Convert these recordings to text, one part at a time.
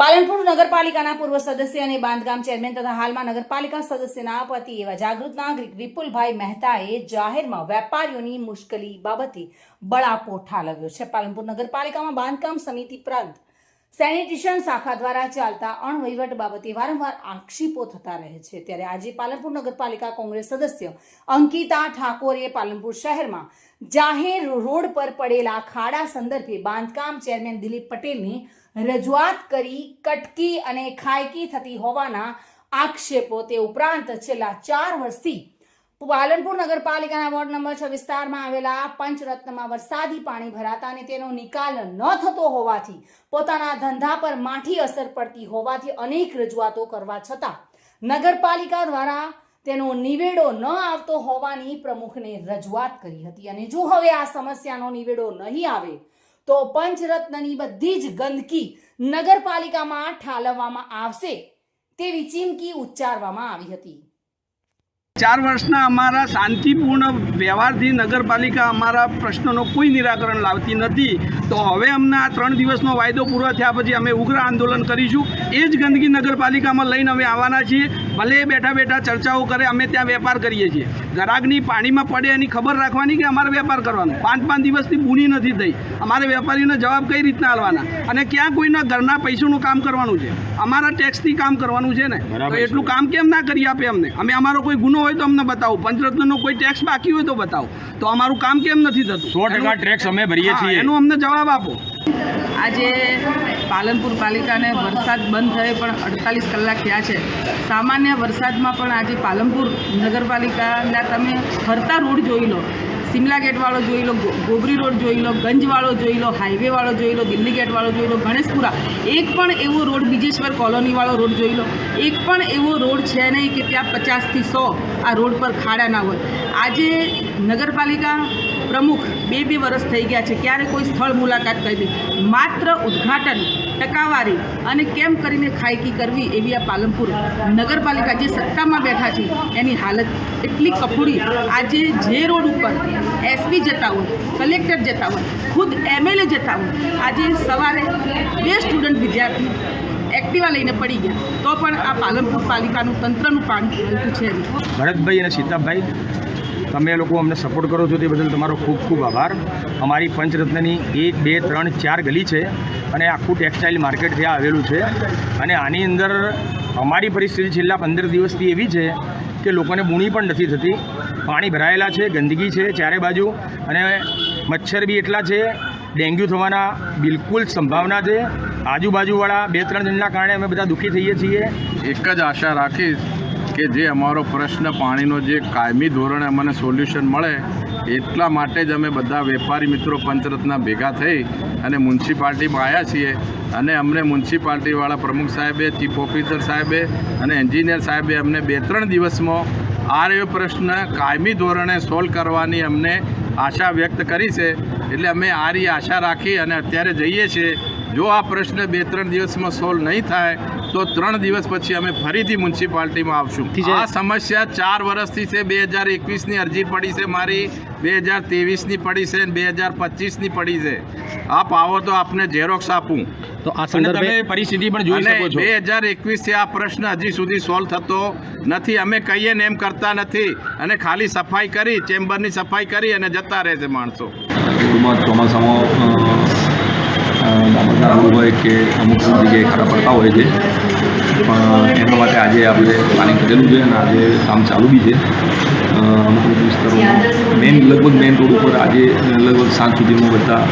પાલનપુર નગરપાલિકાના પૂર્વ સદસ્ય અને બાંધકામ ચેરમેન તથા હાલમાં નગરપાલિકા સદસ્યના પતિ એવા જાગૃત નાગરિક વિપુલભાઈ મહેતાએ જાહેરમાં વેપારીઓની મુશ્કેલી બાબતે બળાપો ઠાલવ્યો છે. પાલનપુર નગરપાલિકામાં બાંધકામ સમિતિ પ્રાંત સેનિટેશન શાખા દ્વારા ચાલતા અણવહીવટ બાબતે વારંવાર આક્ષેપો થતા રહે છે. ત્યારે આજે પાલનપુર નગરપાલિકા કોંગ્રેસ સદસ્ય અંકિતા ઠાકોરે પાલનપુર શહેરમાં જાહેર રોડ પર પડેલા ખાડા સંદર્ભે બાંધકામ ચેરમેન દિલીપ પટેલની રજૂઆત કરી કટકી અને ખાયકી થતી હોવાના આક્ષેપો તે ઉપરાંત છેલ્લા ચાર વર્ષથી પાલનપુર નગરપાલિકાના વોર્ડ નંબર છ વિસ્તારમાં આવેલા પંચરત્નમાં વરસાદી પાણી ભરાતા અને તેનો નિકાલ ન થતો હોવાથી પોતાના ધંધા પર માઠી અસર પડતી હોવાથી અનેક રજૂઆતો કરવા છતાં નગરપાલિકા દ્વારા તેનો નિવેડો ન આવતો હોવાની પ્રમુખને રજૂઆત કરી હતી. અને જો હવે આ સમસ્યાનો નિવેડો નહીં આવે, તો પંચરત્નની બધી જ ગંદકી નગરપાલિકામાં ઠાલવવામાં આવશે તેવી ચીમકી ઉચ્ચારવામાં આવી હતી. ચાર વર્ષના અમારા શાંતિપૂર્ણ વ્યવહારથી નગરપાલિકા અમારા પ્રશ્નોનો કોઈ નિરાકરણ લાવતી નથી. તો હવે અમને આ ત્રણ દિવસનો વાયદો પૂરો થયા પછી અમે ઉગ્ર આંદોલન કરીશું. એ જ ગંદકી નગરપાલિકામાં લઈને અમે આવવાના છીએ. ભલે બેઠા બેઠા ચર્ચાઓ કરે અમે ત્યાં વેપાર કરીએ છીએ. ગરાગની પાણીમાં પડે એની ખબર રાખવાની કે અમારે વેપાર કરવાનો? પાંચ પાંચ દિવસથી બૂની નથી થઈ. અમારે વેપારીઓને જવાબ કઈ રીતના આવવાના અને ક્યાં કોઈના ઘરના પૈસાનું કામ કરવાનું છે? અમારા ટેક્સથી કામ કરવાનું છે ને? તો એટલું કામ કેમ ના કરી આપે અમને? અમે અમારો કોઈ ગુનો હોય તો અમને બતાવો. પંચરત્નનો કોઈ ટેક્સ બાકી હોય તો બતાવો. તો અમારું કામ કેમ નથી થતું? સો ટકા ટેક્સ અમે ભરીએ છીએ. એનો અમને જવાબ આપો. આજે પાલનપુર પાલિકાને વરસાદ બંધ થયે પણ અડતાલીસ કલાક થયા છે. સામાન્ય વરસાદમાં પણ આજે પાલનપુર નગરપાલિકાના તમે ફરતા રોડ જોઈ લો. સિમલા ગેટવાળો જોઈ લો ગોબરી રોડ જોઈ લો ગંજવાળો જોઈ લો હાઈવેવાળો જોઈ લો, દિલ્હી ગેટવાળો જોઈ લો, ગણેશપુરા. એક પણ એવો રોડ બીજેશ્વર કોલોનીવાળો રોડ જોઈ લો. એક પણ એવો રોડ છે નહીં કે ત્યાં પચાસથી સો આ રોડ પર ખાડા ના હોય. આજે નગરપાલિકા પ્રમુખ બે બે વર્ષ થઈ ગયા છે. ક્યારે કોઈ સ્થળ મુલાકાત કરી માત્ર ઉદ્ઘાટન ટકાવારી અને કેમ કરીને ખાયકી કરવી એવી આ પાલનપુર નગરપાલિકા જે સત્તામાં બેઠા છે, એની હાલત એટલી કફોડી. આજે જે રોડ ઉપર એસપી જતા હોય, કલેક્ટર જતા હોય, ખુદ એમએલએ જતા હોય, આજે સવારે બે સ્ટુડન્ટ વિદ્યાર્થી એક્ટિવા લઈને પડી ગયા. તો પણ આ પાલનપુર પાલિકાનું તંત્રનું પાણી છે ભરતભાઈ અને સીતાભાઈ તમે લોકો અમને સપોર્ટ કરો છો તે બદલ તમારો ખૂબ ખૂબ આભાર. અમારી પંચરત્નની એક, બે, ત્રણ, ચાર ગલી છે અને આખું ટેક્સટાઇલ માર્કેટ ત્યાં આવેલું છે. અને આની અંદર અમારી પરિસ્થિતિ છેલ્લા પંદર દિવસથી એવી છે કે લોકોને બૂણી પણ નથી થતી. પાણી ભરાયેલા છે, ગંદકી છે ચારે બાજુ અને મચ્છર બી એટલા છે, ડેન્ગ્યુ થવાના બિલકુલ સંભાવના છે. આજુબાજુવાળા બે, ત્રણ જણના કારણે અમે બધા દુઃખી થઈએ છીએ. એક જ આશા રાખીશ કે જે અમારો પ્રશ્ન પાણીનો જે કાયમી ધોરણે અમને સોલ્યુશન મળે, એટલા માટે જ અમે બધા વેપારી મિત્રો પંચરત્ના ભેગા થઈ અને મ્યુનિસિપાલિટીમાં આવ્યા છીએ. અને અમને મ્યુનિસિપાલિટીવાળા પ્રમુખ સાહેબે, ચીફ ઓફિસર સાહેબે અને એન્જિનિયર સાહેબે અમને બે ત્રણ દિવસમાં આ પ્રશ્ન કાયમી ધોરણે સોલ્વ કરવાની અમને આશા વ્યક્ત કરી છે. એટલે અમે આ આશા રાખી અને અત્યારે જઈએ છીએ જો આ પ્રશ્ન બે ત્રણ દિવસમાં સોલ્વ નહીં થાય તો ત્રણ દિવસ પછી અમે ફરીથી મ્યુનિસિપાલિટીમાં આવશું. આ સમસ્યા ચાર વર્ષથી છે બે હજાર એકવીસની અરજી પડી છે મારી બે હજાર ત્રેવીસની પડી છે અને બે હજાર પચીસની પડી છે. આપ આવો તો આપને ઝેરોક્સ આપું. તો આ સંદર્ભે તમે પરિસ્થિતિ પણ જોઈ શકો છો. બે હજાર એકવીસથી આ પ્રશ્ન હજી સુધી સોલ્વ થતો નથી. અમે કહીએ ને એમ કરતા નથી. અને ખાલી સફાઈ કરી ચેમ્બરની સફાઈ કરી અને જતા રહે છે માણસો ચોમાસામાં રોડ હોય કે અમુક જગ્યાએ ખરા પડતા હોય છે. પણ એના માટે આજે આપણે પ્લાનિંગ કરેલું છે અને આજે કામ ચાલુ બી છે. અમુક વિસ્તારોમાં. મેઇન લગભગ મેઇન રોડ ઉપર આજે લગભગ સાંજ સુધીમાં બધા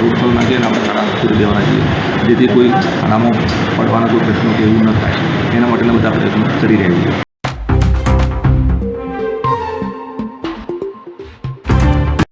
રોડ પર નાખીએ અને આપણે ખાડા પૂરી દેવાના છીએ જેથી કોઈ ખાડામાં પડવાના કોઈ પ્રશ્નો કે એવું ન થાય. એના માટેના બધા પ્રયત્નો કરી રહ્યા છીએ.